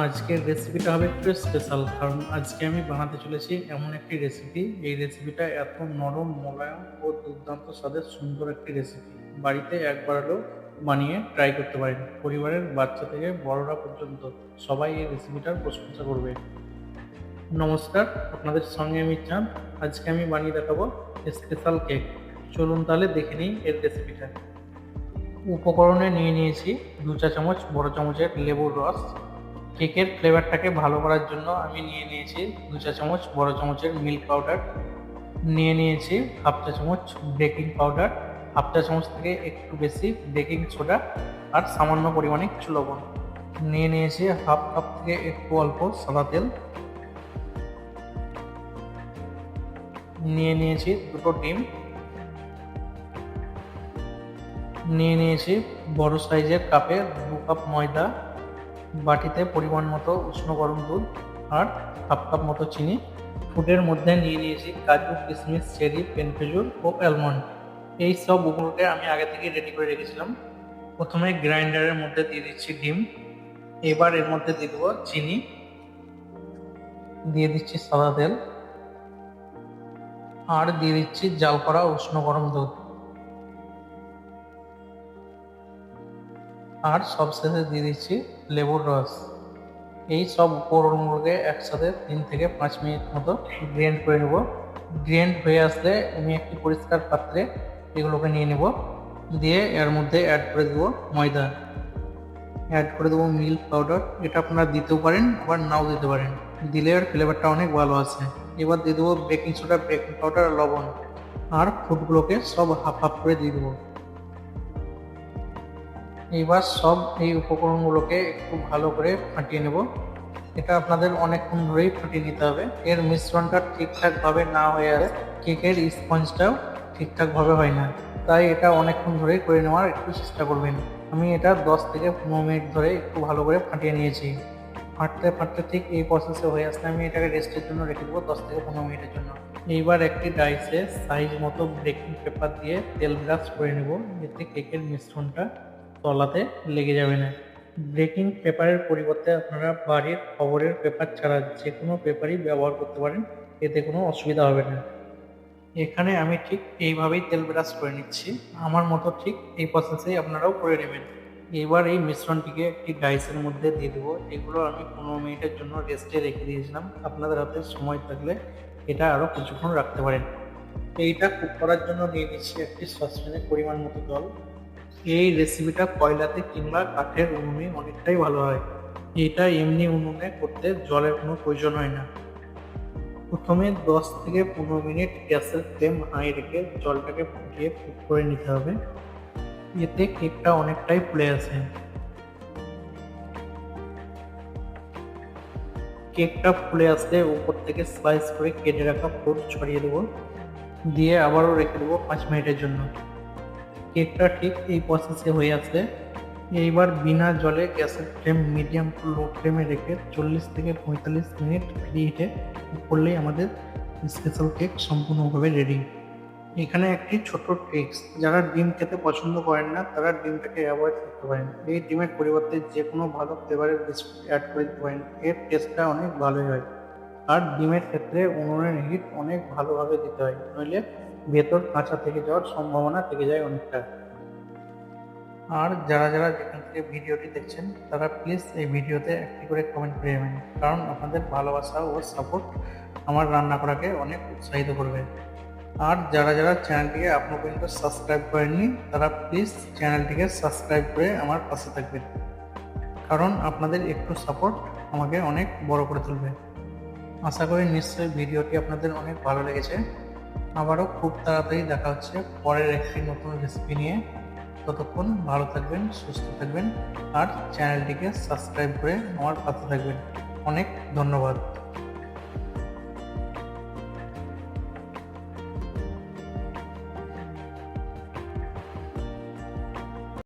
আজকের রেসিপিটা হবে একটু স্পেশাল কারণ আজকে আমি বানাতে চলেছি এমন একটি রেসিপি এই রেসিপিটা এত নরম, মোলায়ম ও দুর্দান্ত স্বাদের সুন্দর একটি রেসিপি বাড়িতে একবার হলেও বানিয়ে ট্রাই করতে পারেন। পরিবারের বাচ্চা থেকে বড়রা পর্যন্ত সবাই এই রেসিপিটার প্রশংসা করবে। নমস্কার, আপনাদের সঙ্গে আমি চাঁদ। আজকে আমি বানিয়ে দেখাবো স্পেশাল কেক চলুন তাহলে দেখে নিই এর রেসিপিটা উপকরণে নিয়ে নিয়েছি দু চা চামচ বড় চামচের লেবুর রস। কেকের ফ্লেভারটাকে ভালো করার জন্য আমি নিয়ে নিয়েছি দু চা চামচ বড় চামচের মিল্ক পাউডার। নিয়ে নিয়েছি হাফ চা চামচ বেকিং পাউডার, হাফ চা চামচ থেকে একটু বেশি বেকিং সোডা আর সামান্য পরিমাণে কিছু লবণ। নিয়ে নিয়েছি হাফ কাপ থেকে একটু অল্প সাদা তেল। নিয়ে নিয়েছি দুটো ডিম। নিয়ে নিয়েছি বড় সাইজের কাপে দু কাপ ময়দা। বাটিতে পরিমাণ মতো উষ্ণ গরম দুধ আর হাফ কাপ মতো চিনি। ফুডের মধ্যে নিয়ে নিয়েছি কাজু কিশমিশ চেরি পেনখেজুর ও অ্যালমন্ড। এই সব উপকরণকে আমি আগে থেকে রেডি করে রেখেছিলাম। প্রথমে গ্রাইন্ডারের মধ্যে দিয়ে দিচ্ছি ডিম। এবার এর মধ্যে দিয়ে দেবো চিনি। দিয়ে দিচ্ছি সাদা তেল। আর দিয়ে দিচ্ছি জাল করা উষ্ণ গরম দুধ। আর সবশেষে দিয়ে দিচ্ছি লেবুর রস। এই সব উপকরণগুলোকে একসাথে তিন থেকে পাঁচ মিনিট মতো গ্রেন্ড করে নেব। গ্রেন্ড হয়ে আসলে আমি একটি পরিষ্কার পাত্রে এগুলোকে নিয়ে নেব। দিয়ে এর মধ্যে অ্যাড করে দেবো ময়দা। অ্যাড করে দেবো মিল্ক পাউডার এটা আপনারা দিতেও পারেন, আবার নাও দিতে পারেন। দিলে এর ফ্লেভারটা অনেক ভালো আছে এবার দিয়ে দেবো বেকিং সোডা বেকিং পাউডার লবণ। আর ফুডগুলোকে সব হাফ হাফ করে দিয়ে দেবো। এবার সব এই উপকরণগুলোকে একটু ভালো করে ফাটিয়ে নেব। এটা আপনাদের অনেকক্ষণ ধরেই ফাটিয়ে নিতে হবে। এর মিশ্রণটা ঠিকঠাকভাবে না হয়ে আসে কেকের স্পঞ্জটাও ঠিকঠাকভাবে হয় না। তাই এটা অনেকক্ষণ ধরেই করে নেওয়ার একটু চেষ্টা করবেন। আমি এটা দশ থেকে পনেরো মিনিট ধরে একটু ভালো করে ফাটিয়ে নিয়েছি। ফাটতে ফাটতে ঠিক এই প্রসেসে হয়ে আসলে আমি এটাকে রেস্টের জন্য রেখে দেবো দশ থেকে পনেরো মিনিটের জন্য। এইবার একটি ডাইসে সাইজ মতো বেকিং পেপার দিয়ে তেল ব্রাশ করে নেব। এতে কেকের মিশ্রণটা তলাতে লেগে যাবে না। ব্রেকিং পেপারের পরিবর্তে আপনারা বাড়ির খবরের পেপার ছাড়া যে কোনো পেপারই ব্যবহার করতে পারেন, এতে কোনো অসুবিধা হবে না। এখানে আমি ঠিক এইভাবেই তেল ব্রাশ করে নিচ্ছি। আমার মতো ঠিক এই প্রসেসেই আপনারাও করে নেবেন। এবার এই মিশ্রণটিকে একটি ডাইসের মধ্যে দিয়ে দেবো। এগুলো আমি পনেরো মিনিটের জন্য রেস্টে রেখে দিয়েছিলাম। আপনাদের হাতে সময় থাকলে এটা আরও কিছুক্ষণ রাখতে পারেন। এইটা কুক করার জন্য নিয়ে নিচ্ছি একটি সসপ্যানে পরিমাণ মতো জল। এই রেসিপিটা কয়লাতে কিংবা কাঠের উনুনে অনেকটাই ভালো হয়। এটা এমনি উনুনে করতে জলের কোনো প্রয়োজন হয় না। প্রথমে দশ থেকে পনেরো মিনিট গ্যাসের ফ্লেম হাই রেখে জলটাকে ফুটিয়ে ফুট করে নিতে হবে। এতে কেকটা অনেকটাই ফুলে আসে কেকটা ফুলে আসলে উপর থেকে স্লাইস করে কেটে রাখা ফ্রুট ছড়িয়ে দেবো। দিয়ে আবারও রেখে দেবো পাঁচ মিনিটের জন্য। কেকটা ঠিক এই প্রসেসে হয়ে আসলে এইবার বিনা জলে গ্যাসের ফ্লেম মিডিয়াম টু লো ফ্লেমে রেখে চল্লিশ থেকে পঁয়তাল্লিশ মিনিট ফ্রি হিটে করলেই আমাদের স্পেশাল কেক সম্পূর্ণভাবে রেডি এখানে একটি ছোট ট্রিক্স যারা ডিম খেতে পছন্দ করেন না, তারা ডিমটাকে অ্যাভয়েড করতে পারেন। এই ডিমের পরিবর্তে যে কোনো ভালো ফ্লেভারের বিস্কুট অ্যাড করে দিতে পারেন। এর টেস্টটা অনেক ভালোই হয়। আর ডিমের ক্ষেত্রে উনুনের হিট অনেক ভালোভাবে দিতে হয়। নইলে ভেতর কাঁচা থেকে যাওয়ার সম্ভাবনা থেকে যায় অনেকটা। আর যারা যারা যেখান থেকে ভিডিওটি দেখছেন, তারা প্লিজ এই ভিডিওতে একটি করে কমেন্ট করে যাবেন কারণ আপনাদের ভালোবাসা ও সাপোর্ট আমার রান্না করাকে অনেক উৎসাহিত করবে। আর যারা যারা চ্যানেলটিকে এখনও পর্যন্ত সাবস্ক্রাইব করেননি, তারা প্লিজ চ্যানেলটিকে সাবস্ক্রাইব করে আমার পাশে থাকবেন। কারণ আপনাদের একটু সাপোর্ট আমাকে অনেক বড় করে তুলবে। আশা করি নিশ্চয়ই ভিডিওটি আপনাদের অনেক ভালো লেগেছে। আবারও খুব তাড়াতাড়ি দেখা হচ্ছে পরের একটি নতুন রেসিপি নিয়ে। ততক্ষণ ভালো থাকবেন, সুস্থ থাকবেন, আর চ্যানেলটিকে সাবস্ক্রাইব করে আমার পাশে থাকবেন। অনেক ধন্যবাদ।